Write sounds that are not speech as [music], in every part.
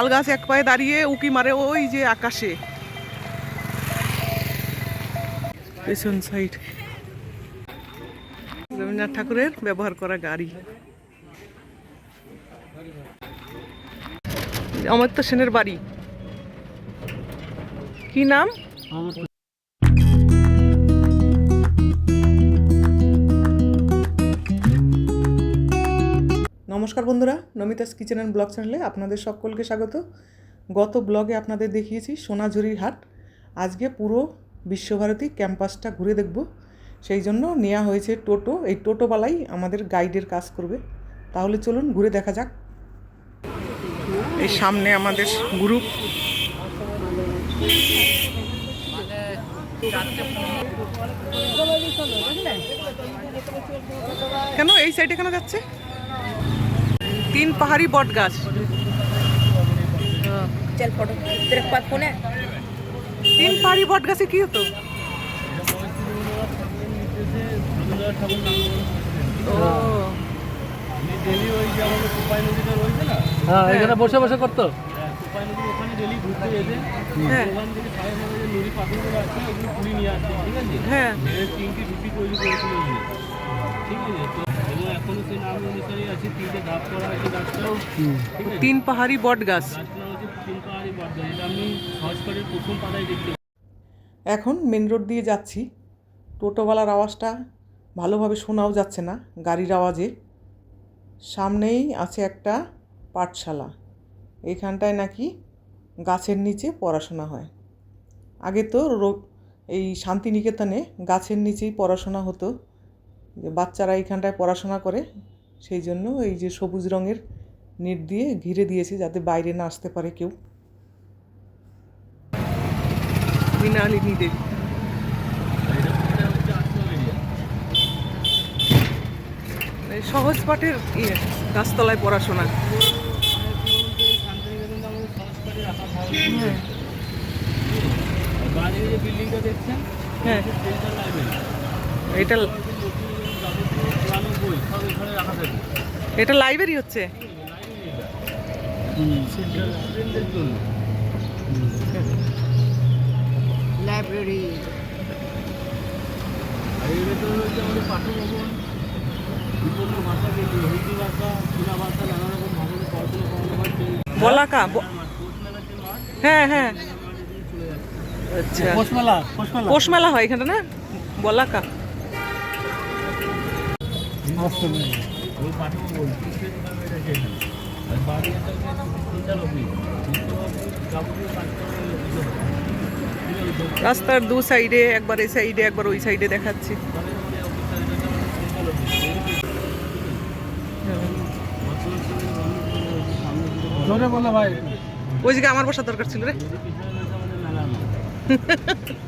তাল গাছ এক পায়ে দাঁড়িয়ে উকি মারে ওই যে আকাশে। পেছন সাইড রবীন্দ্রনাথ ঠাকুরের ব্যবহার করা গাড়ি। অমর্ত্য সেনের বাড়ি। কি নাম? নমস্কার বন্ধুরা, নমিতাস কিচেন অ্যান্ড ব্লগ চ্যানেলে আপনাদের সকলকে স্বাগত। গত ব্লগে আপনাদের দেখিয়েছি সোনাঝুরির হাট। আজকে পুরো বিশ্বভারতী ক্যাম্পাসটা ঘুরে দেখব। সেই জন্য নেওয়া হয়েছে টোটো। এই টোটোওয়ালাই আমাদের গাইডের কাজ করবে। তাহলে চলুন ঘুরে দেখা যাক। এই সামনে আমাদের গ্রুপ। কেন এই সাইডে কেন যাচ্ছে? তিন পাহাড়ি বট গাছ। তিন পাহাড়ি বট গাছে কি হতো? হ্যাঁ, বসে বসে করতো। হ্যাঁ। ঠিক আছে এখনও সেই নাম অনুসারে আছে তিনটে ধাপ করা আছে? গাছটা তিন পাহাড়ি বট গাছ। গাছটা হচ্ছে তিন পাহাড়ি বাদ এটা আমি সার্চ প্রথম পাতায় দেখতে এখন মেন রোড দিয়ে যাচ্ছি। টোটোওয়ালার আওয়াজটা ভালোভাবে শোনাও যাচ্ছে না গাড়ির আওয়াজে। সামনেই আছে একটা পাঠশালা। এইখানটায় নাকি গাছের নিচে পড়াশোনা হয়। আগে তো এই শান্তিনিকেতনে গাছের নিচেই পড়াশোনা হতো। যে বাচ্চারা এইখানটায় পড়াশোনা করে সেই জন্য এই যে সবুজ রঙের নেট দিয়ে ঘিরে দিয়েছে যাতে বাইরে না আসতে পারে কেউ। মৃণালিনী দেবী এই সহজ পাঠের ইয়ে গাছতলায় পড়াশোনা। শান্তিনিকেতনটা আমাদের সার্চ করে রাখা ভালো বাড়ির যে বিল্ডিংটা দেখছেন হ্যাঁ। এটা পুরানো বই সব এখানে রাখা থাকে এটা লাইব্রেরি হচ্ছে। লাইব্রেরি হ্যাঁ। হ্যাঁ আচ্ছা। পোষমেলা হয় এখানে না? বলাকা। রাস্তার দু সাইডে একবার এই সাইডে একবার ওই সাইডে দেখাচ্ছি। ওই জায়গায় আমার বসার দরকার ছিল রে। [laughs]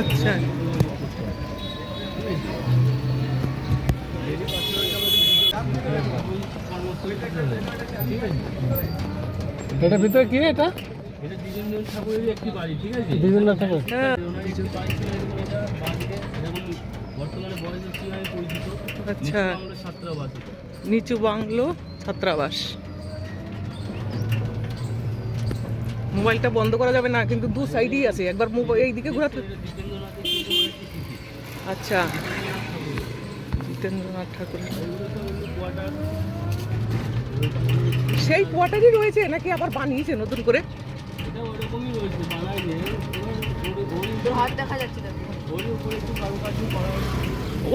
আচ্ছা। এটার ভিতরে কি এটা? এটা দ্বিজেন্দ্র ঠাকুরেরই একটি বাড়ি ঠিক আছে বিভিন্ন ঠাকুর। হ্যাঁ। এটা বর্তমানে বয়স পরিচিত আচ্ছা। ছাত্রাবাস নিচু বাংলো ছাত্রাবাস। মোবাইলটা বন্ধ করা যাবে না কিন্তু দু সাইডেই আছে। একবার মোবাইল এইদিকে ঘোরাতে এটা দ্বিজেন্দ্রনাথের কিছু স্মৃতি। আচ্ছা। জিতেন্দ্রনাথ ঠাকুর। সেই কোয়াটারই রয়েছে নাকি আবার বানিয়েছে নতুন করে?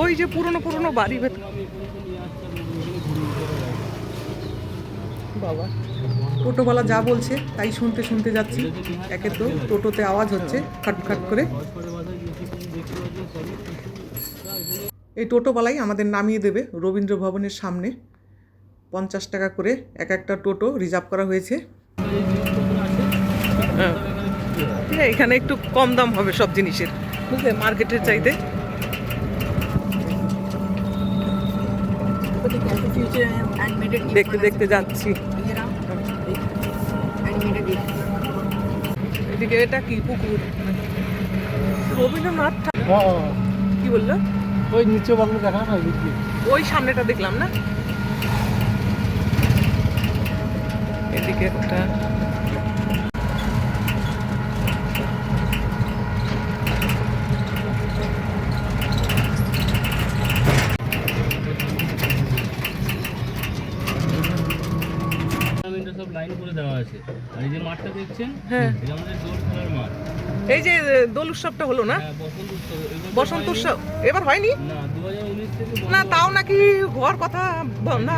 ওই যে পুরনো পুরনো বাড়ি ভেতর। বাবা টোটোওয়ালা যা বলছে তাই শুনতে শুনতে যাচ্ছি। একে তো টোটোতে আওয়াজ হচ্ছে খাট খাট করে। এই টোটোওয়ালাই আমাদের নামিয়ে দেবে রবীন্দ্র ভবনের সামনে। পঞ্চাশ টাকা করে এক একটা টোটো রিজার্ভ করা হয়েছে। হ্যাঁ। এখানে একটু কম দাম হবে সব জিনিসের, বুঝলে? মার্কেটের চাইতে। দেখতে দেখতে যাচ্ছি। এদিকে এটা কি পুকুর? রবীন্দ্রনাথ কি বলল? ওই নিচে বাংলা দেখা না বুঝলি ওই সামনেটা দেখলাম না? এদিকে একটা সব লাইন করে দেওয়া আছে। আর এই যে মাঠটা দেখছেন? হ্যাঁ। এটা আমাদের দোল খেলার মাঠ। এই যে দোল উৎসবটা হলো না? হ্যাঁ বসন্ত উৎসব এবার হয়নি। না তাও নাকি হওয়ার কথা না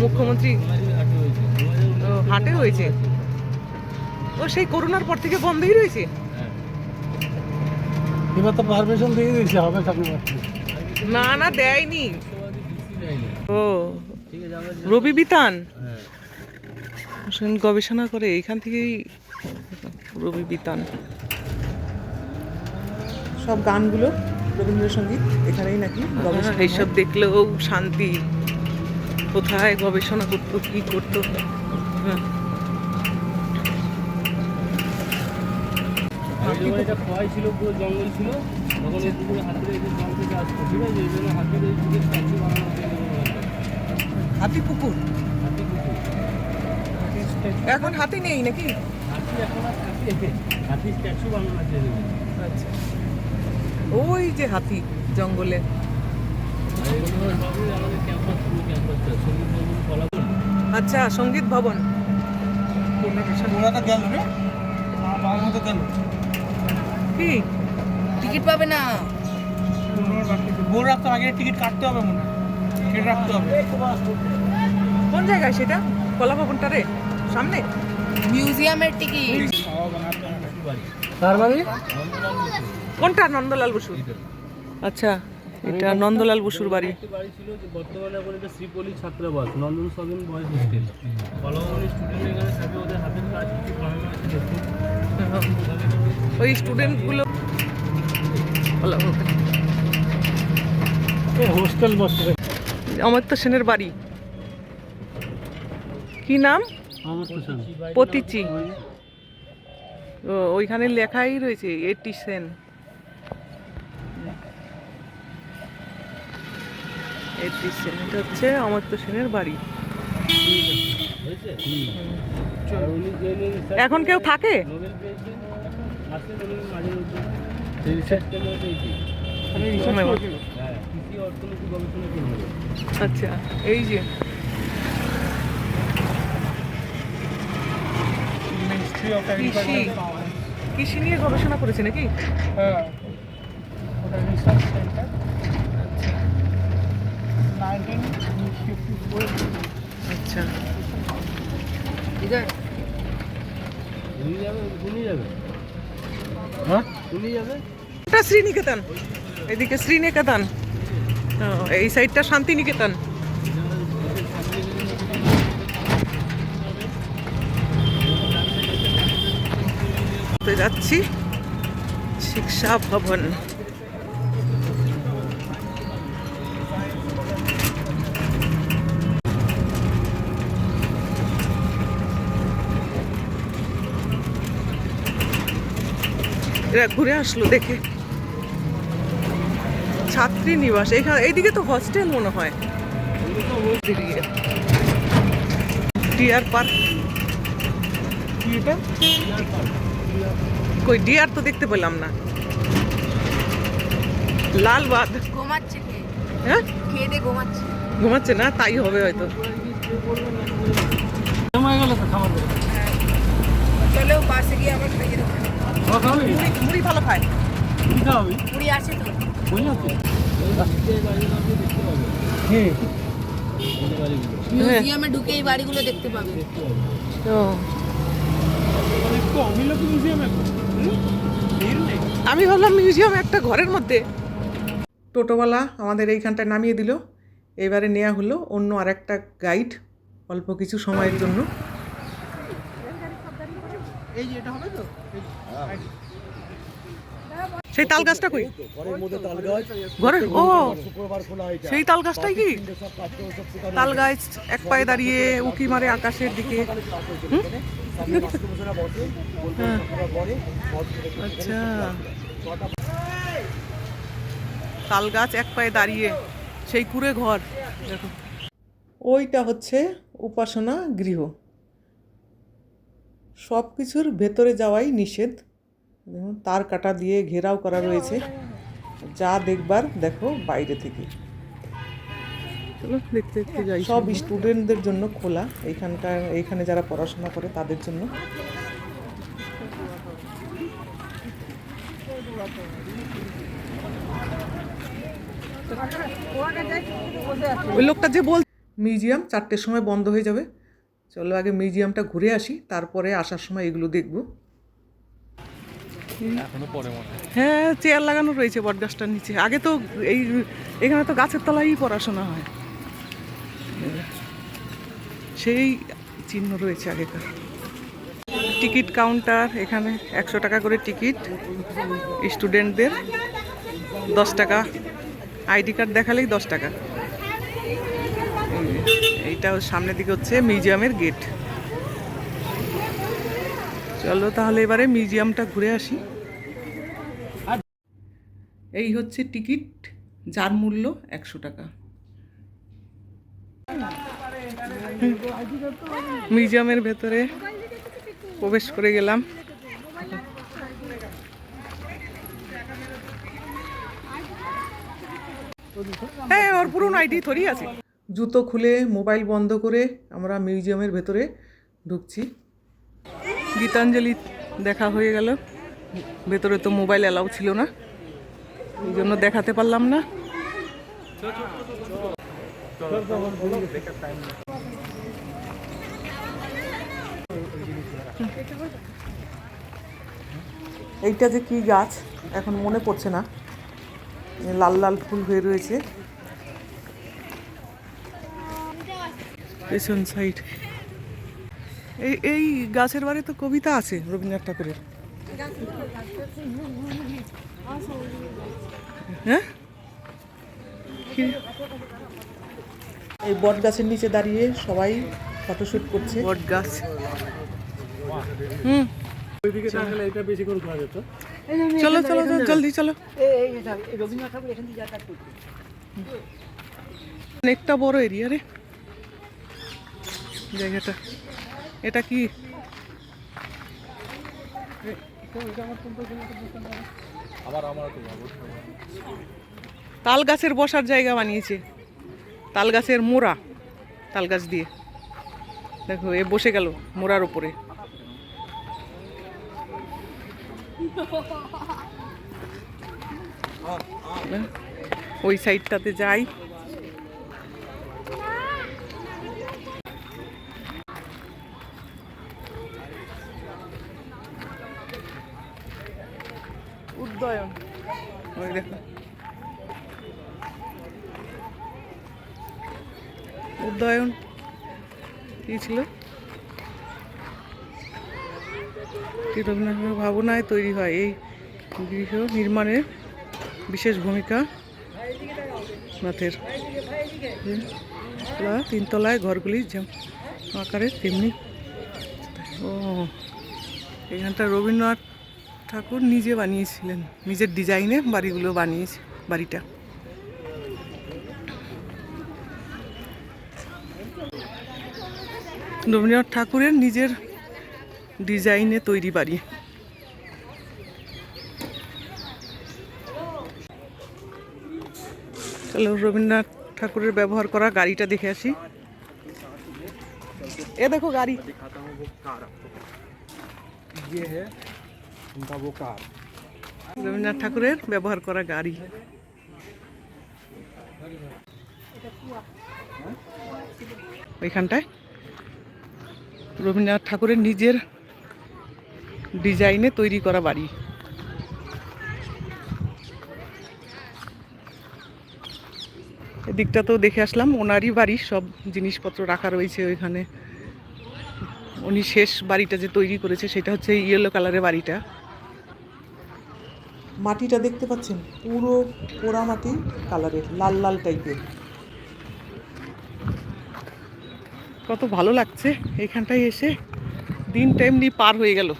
মুখ্যমন্ত্রী হাটে হয়েছে হাজার উনিশ ও, হাটে হয়েছে? ও সেই করোনার পর থেকে বন্ধই রয়েছে? হ্যাঁ। এবার তো পারমিশন দিয়ে দিয়েছে হবে না না দেয়নি। ও রবি বিতান? হ্যাঁ। গবেষণা করে এইখান থেকেই রবি বিতান। সব গানগুলো রবীন্দ্রসঙ্গীত এখানেই নাকি গবেষণা এইসব দেখলেও শান্তি। কোথায় গবেষণা করতো কি করতো? হ্যাঁ। ছিল পুরো জঙ্গল ছিল তখন এই পুকুরে হাতিরা এসে জল থেকে আসতো। ঠিক আছে এই জন্য হাতির এই পুকুরে স্ট্যাচু বানানো হাতি পুকুর? হাতি পুকুর। এখন হাতি নেই নাকি? আচ্ছা। ওই যে হাতি জঙ্গলে। আচ্ছা সংগীত ভবন। কি? টিকিট পাবে না। রাখতে আগে টিকিট কাটতে হবে মনে হয়। রাখতে হবে। কোন জায়গায় সেটা? কলা ভবনটা রে সামনে? মিউজিয়ামের টিকিট। তার বাড়ি কোনটা? নন্দলাল বসু আচ্ছা এটা নন্দলাল বসুর বাড়ি। বাড়ি ছিল যে বর্তমানে এখন এটা শ্রীপল্লী ছাত্রাবাস নন্দন সবিন বয়েজ হোস্টেল ফলাফল স্টুডেন্ট এখানে থাকে ওদের হাতের কাজ কিছু বানানো আছে দেখুন ওই স্টুডেন্টগুলো হোস্টেল বসে অমর্ত্য সেনের বাড়ি। কি নাম? পতিচি ওইখানে লেখাই রয়েছে এইটি সেন এইটি সেন এটা হচ্ছে অমর্ত্য সেনের বাড়ি। যে এখন কেউ থাকে? নোবেল পেয়েছেন আসেন উনি মাঝে মধ্যে রিসার্চ কেন্দ্র পেয়েছি হ্যাঁ কৃষি অর্থনীতি গবেষণা কেন্দ্র আচ্ছা এই যে কৃষি কৃষি। নিয়ে গবেষণা করেছে নাকি? হ্যাঁ। ওটা research centre nineteen fifty four আচ্ছা। ইধার উনি যাবে উনি যাবে। হ্যাঁ? উনি যাবে। এটা শ্রীনিকেতন। এদিকে শ্রীনিকেতন। এই সাইডটা শান্তিনিকেতন তো যাচ্ছি। শিক্ষা ভবন। এরা ঘুরে আসলো দেখে। ছাত্রী নিবাস। এখানে এইদিকে তো হস্টেল মনে হয়। ডিয়ার পার্ক কি এটা কই ডিয়ার তো দেখতে পেলাম না। লালবাগ ঘুমাচ্ছে কে? হ্যাঁ? খেয়ে দিয়ে ঘুমাচ্ছে। ঘুমাচ্ছে না তাই হবে হয়তো। সময় গেল তো খাবার দেবে। চলেও পাশে গিয়ে আবার খাইয়ে দেবো। মুড়ি মুড়ি ভালো খায়। পুরি আছে তো। বুঝলি আছে? মিউজিয়ামে ঢুকে এই বাড়িগুলো দেখতে পাবে। ও। একটু অমিল মিউজিয়ামে আমি ভাবলাম মিউজিয়াম একটা ঘরের মধ্যে। টোটোওয়ালা আমাদের এইখানটায় নামিয়ে দিল। এবারে নেওয়া হলো অন্য আর একটা গাইড অল্প কিছু সময়ের জন্য। এই এটা হবে তো? সেই তাল গাছটা কই? ঘরে ও! শুক্রবার খোলা এটা সেই তাল গাছটাই কি? তাল গাছ এক পায়ে দাঁড়িয়ে উকি মারে আকাশের দিকে। সামনে আচ্ছা। তাল গাছ এক পায়ে দাঁড়িয়ে, সেই কুড়ে ঘর। দেখো। ওইটা হচ্ছে উপাসনা গৃহ। সব কিছুর ভেতরে যাওয়াই নিষেধ। তার কাটা দিয়ে ঘেরাও করা রয়েছে। যা দেখবার, দেখো, বাইরে থেকে। চলো দেখতে দেখতে যাই। সব স্টুডেন্টদের জন্য খোলা। এইখানকার এইখানে যারা পড়াশোনা করে তাদের জন্য। ওই লোকটা যে বল মিউজিয়াম চারটের সময় বন্ধ হয়ে যাবে। চলো আগে মিউজিয়ামটা ঘুরে আসি তারপরে আসার সময় এগুলো দেখব। হ্যাঁ। চেয়ার লাগানো রয়েছে বটগাছটার নিচে। আগে তো এই এখানে তো গাছের তলায় পড়াশোনা হয়। সেই চিহ্ন রয়েছে আগেকার। টিকিট কাউন্টার, এখানে একশো টাকা করে টিকিট স্টুডেন্টদের। দশ টাকা। আইডি কার্ড দেখালেই দশ টাকা। এই এইটা সামনের দিকে হচ্ছে মিউজিয়ামের গেট। চলো তাহলে এবারে মিউজিয়ামটা ঘুরে আসি। এই হচ্ছে টিকিট, যার মূল্য একশো টাকা। মিউজিয়ামের ভেতরে প্রবেশ করে গেলাম। হ্যাঁ ওর পুরনো আইডি থরি আছে। জুতো খুলে মোবাইল বন্ধ করে আমরা মিউজিয়ামের ভেতরে ঢুকছি। গীতাঞ্জলি দেখা হয়ে গেল। ভেতরে তো মোবাইল অ্যালাউ ছিল না। এই জন্য দেখাতে পারলাম না। এইটা যে কি গাছ? এখন মনে পড়ছে না। লাল লাল ফুল হয়ে রয়েছে। পেছন সাইড। এই এই গাছের বাড়ি তো কবিতা আছে রবীন্দ্রনাথ ঠাকুরের। হ্যাঁ? এই বট গাছের নিচে দাঁড়িয়ে সবাই ফটোশুট করছে। বট গাছ হুম এটা বেশি করে খোলা যেত। চলো চলো জলদি, চলো। অনেকটা বড় এরিয়া রে। জায়গাটা। এটা কি? তাল গাছের বসার জায়গা বানিয়েছে। তাল গাছের মোড়া। তাল গাছ দিয়ে। দেখো, এ বসে গেল মোড়ার উপরে। ওই সাইডটাতে যাই। উদ্যয়ন ওই দেখো। উদ্যয়ন কি ছিল? কি রবীন্দ্রনাথের ভাবনায় তৈরি হয় এই গৃহ নির্মাণের বিশেষ ভূমিকা নাথের তলা তিনতলায় ঘরগুলি আকারে তেমনি। ও, এখানটা রবীন্দ্রনাথ ঠাকুর নিজে বানিয়েছিলেন। নিজের ডিজাইনে বাড়িগুলো বানিয়েছে, বাড়িটা। রবীন্দ্রনাথ ঠাকুরের নিজের ডিজাইনে তৈরি বাড়ি। তাহলে রবীন্দ্রনাথ ঠাকুরের ব্যবহার করা গাড়িটা দেখে আসি। এ দেখো গাড়ি। রবীন্দ্রনাথ ঠাকুরের ব্যবহার করা গাড়ি। ওইখানটায় রবীন্দ্রনাথ ঠাকুরের নিজের ডিজাইনে তৈরি করা বাড়ি। এদিকটা তো দেখে আসলাম ওনারই বাড়ি সব জিনিসপত্র রাখা রয়েছে ওইখানে। উনি শেষ বাড়িটা যে তৈরি করেছে সেটা হচ্ছে ইয়েলো কালারের বাড়িটা। মাটিটা দেখতে পাচ্ছেন? পুরো পোড়া মাটি কালারের লাল লাল টাইপের কত ভালো লাগছে এখানটায় এসে। দিনটা এমনি পার হয়ে গেল।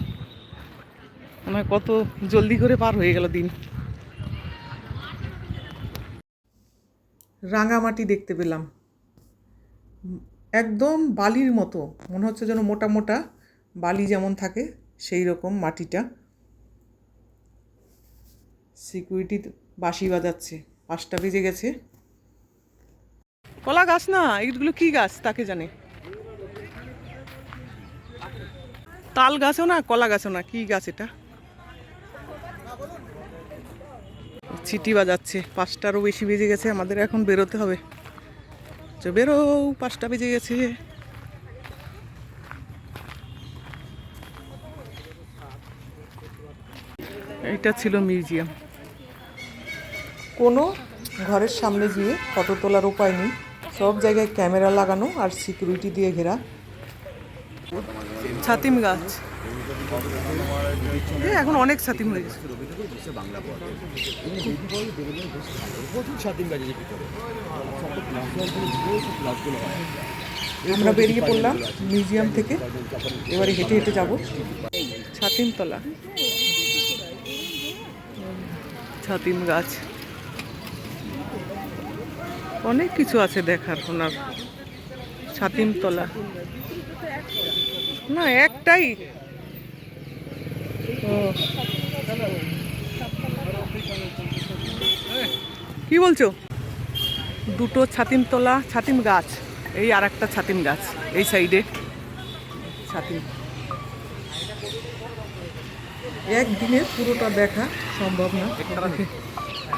হয় কত জলদি করে পার হয়ে গেল দিন। রাঙামাটি দেখতে পেলাম। একদম বালির মতো, মনে হচ্ছে যেন মোটা মোটা বালি যেমন থাকে, সেই রকম মাটিটা। সিকিউরিটি বাঁশি বাজাচ্ছে, পাঁচটা বেজে গেছে। কলা গাছ না এইগুলো কি গাছ, তাকে জানে। তাল গাছও না, কলা গাছও না, কি গাছ এটা? ছিটি বাজাচ্ছে। পাঁচটারও বেশি বেজে গেছে আমাদের এখন বেরোতে হবে। তো বেরো পাঁচটা বেজে গেছে। এইটা ছিল মিউজিয়াম। কোনো ঘরের সামনে গিয়ে ফটো তোলার উপায় নেই। সব জায়গায় ক্যামেরা লাগানো আর সিকিউরিটি দিয়ে ঘেরা। ছাতিম গাছ। এখন অনেক ছাতিম হয়ে গেছে। আমরা বেরিয়ে পড়লাম মিউজিয়াম থেকে। এবারে হেঁটে হেঁটে যাব। ছাতিমতলা ছাতিম গাছ। অনেক কিছু আছে দেখার ওনার। ছাতিমতলা না, একটাই। কি বলছো? দুটো ছাতিমতলা ছাতিম গাছ এই আর একটা ছাতিম গাছ এই সাইডে। ছাতিম। একদিনে পুরোটা দেখা সম্ভব না।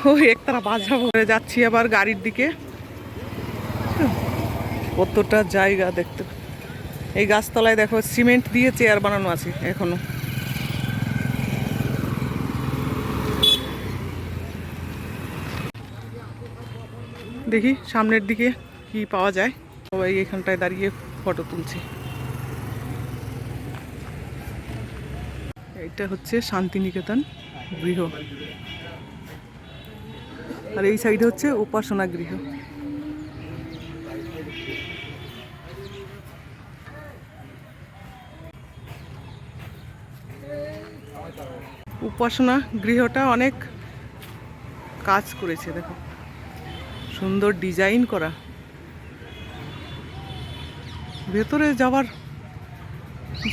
ও একতারা বাজাবো যাচ্ছি আবার গাড়ির দিকে। কতটা জায়গা দেখতে। এই গাছতলায় দেখো সিমেন্ট দিয়ে চেয়ার বানানো আছে এখনও। দেখি সামনের দিকে কি পাওয়া যায়। সবাই এখানটায় দাঁড়িয়ে ফটো তুলছে। এটা হচ্ছে শান্তিনিকেতন গৃহ। আর এই সাইডে হচ্ছে উপাসনা গৃহ। উপাসনা গৃহটা অনেক কাজ করেছে, দেখো। সুন্দর ডিজাইন করা। ভেতরে যাওয়ার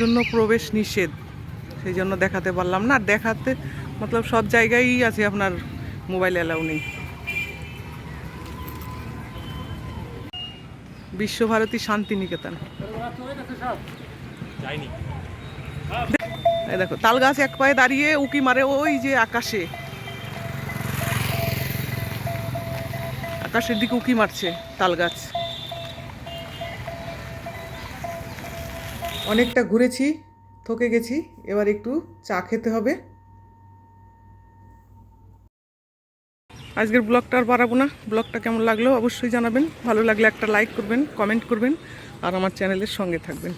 জন্য প্রবেশ নিষেধ, সেই জন্য দেখাতে পারলাম না। দেখাতে মতলব সব জায়গায়ই আছে, আপনার মোবাইল অ্যালাউ নেই। বিশ্বভারতী শান্তিনিকেতন। দেখো তাল গাছ এক পায়ে দাঁড়িয়ে উকি মারে ওই যে আকাশে। আকাশের দিকে উকি মারছে তাল গাছ অনেকটা ঘুরেছি, থকে গেছি, এবার একটু চা খেতে হবে। আজকের ব্লগটা আর বাড়াবো না, ব্লগটা কেমন লাগল অবশ্যই জানাবেন, ভালো লাগলে একটা লাইক করবেন, কমেন্ট করবেন, আর আমার চ্যানেলের সঙ্গে থাকবেন।